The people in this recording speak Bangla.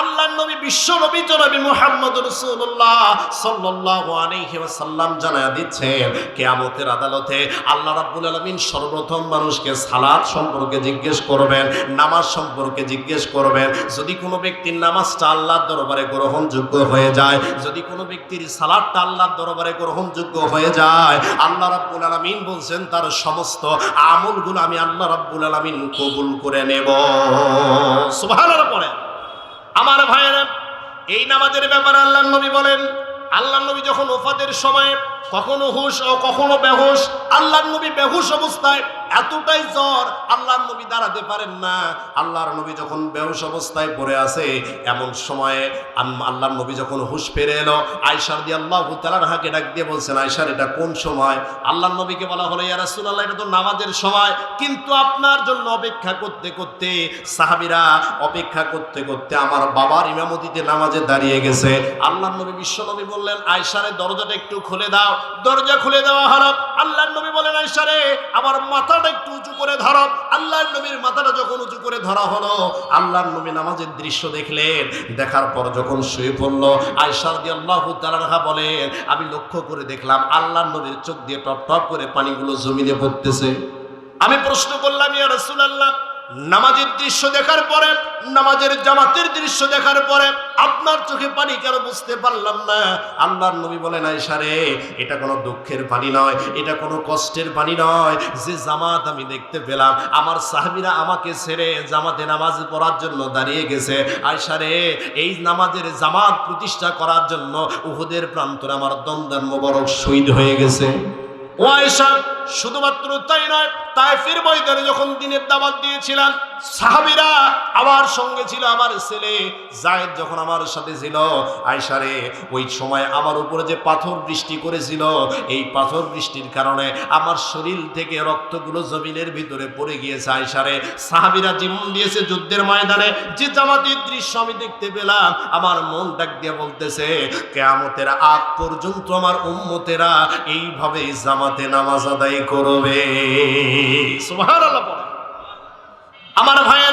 আল্লাহ নবী, বিশ্ব নবী জনাবি মুহাম্মদ রাসূলুল্লাহ সাল্লাল্লাহু আলাইহি ওয়াসাল্লাম জানায়া দিচ্ছেন, কিয়ামতের আদালতে আল্লাহ রাব্বুল আলামিন সর্বপ্রথম মানুষকে সালাত সম্পর্কে জিজ্ঞেস করবেন, নামাজ সম্পর্কে জিজ্ঞেস করবেন। যদি কোনো ব্যক্তির নামাজটা আল্লাহর দরবারে গ্রহণযোগ্য হয়ে যায়, যদি কোনো ব্যক্তির সালাদটা আল্লাহর দরবারে গ্রহণযোগ্য হয়ে যায়, আল্লাহ রাব্বুল আলামিন বলছেন, তার সমস্ত আমলগুলো আমি আল্লাহ রাব্বুল আলামিন কবুল করে নেব। সুবহানাল্লাহ পড়ে আমার ভাইয়েরা এই নামাজের ব্যাপারে আল্লাহ নবী বলেন আল্লাহ নবী যখন ওফাতের সময় কখনো হুশ ও কখনো বেহুশ। আল্লাহ নবী বেহুশ অবস্থায়, এতটাই জ্বর আল্লাহ নবী দাঁড়াতে পারেন না। আল্লাহর নবী যখন বেহুশ অবস্থায় পড়ে আছে, এমন সময়ে আল্লাহ নবী যখন হুশ ফিরে এলো আয়সার দিয়ে আল্লাহ তালার হাকে ডাক দিয়ে বলছেন আয়সার এটা কোন সময়? আল্লাহ নবীকে বলা হলো, ইয়া রাসূলুল্লাহ, এটা তো নামাজের সময়। কিন্তু আপনার জন্য অপেক্ষা করতে করতে সাহাবীরা অপেক্ষা করতে করতে আমার বাবার ইমামতিতে নামাজে দাঁড়িয়ে গেছে। আল্লাহর নবী বিশ্বনবী বললেন আয়সারে দরজাটা একটু খুলে দাও। দরজা খুলে দেওয়া হলো। আল্লাহ নবী বলেন আয়সারে আমার মাথাটা একটু উঁচু করে ধরো। আল্লাহর নবীর মাথাটা যখন উঁচু করে ধরা হলো, আল্লাহর নবী নামাজের দৃশ্য দেখলেন। দেখার পর যখন শুয়ে পড়ল আয়সা দিয়ে আল্লাহ তালাহা বলেন, আমি লক্ষ্য করে দেখলাম আল্লাহর নবীর চোখ দিয়ে টপ টপ করে পানিগুলো জমিনে পড়তেছে। আমি প্রশ্ন করলাম, ইয়া রাসূলুল্লাহ নামাজের দৃশ্য দেখার পরে, নামাজের জামাতের দৃশ্য দেখার পরে, আপনার চোখে পানি কেন বুঝতে পারলাম না? আল্লাহর নবী বলেন আয়সারে এটা কোনো দুঃখের পানি নয়, এটা কোনো কষ্টের পানি নয়। যে জামাত আমি দেখতে পেলাম, আমার সাহাবীরা আমাকে ছেড়ে জামাতে নামাজ পড়ার জন্য দাঁড়িয়ে গেছে। আয়সারে এই নামাজের জামাত প্রতিষ্ঠা করার জন্য উহুদের প্রান্তরে আমার দ্বন্দ্বের মোবারক শহীদ হয়ে গেছে। ও আয়েশা শুধুমাত্র তাই নয়, তাইফের ময়দানে যখন দিনের দাওয়াত দিয়েছিলাম সাহাবীরা আমার সঙ্গে ছিল, আমার ছেলে জায়েদ যখন আমার সাথে ছিল আয়সারে ওই সময় আমার উপরে যে পাথর বৃষ্টি করেছিল, এই পাথর বৃষ্টির কারণে আমার শরীর থেকে রক্তগুলো জমিনের ভিতরে পড়ে গিয়েছে আয়সারে সাহাবীরা জীবন দিয়েছে যুদ্ধের ময়দানে, যে জামাতের দৃশ্য আমি দেখতে পেলাম, আমার মন ডাক দিয়ে বলতেছে, কেয়ামতের আগ পর্যন্ত আমার উম্মতেরা এইভাবে জামাতে নামাজ আদায় করবে। আমার ভাইয়েরা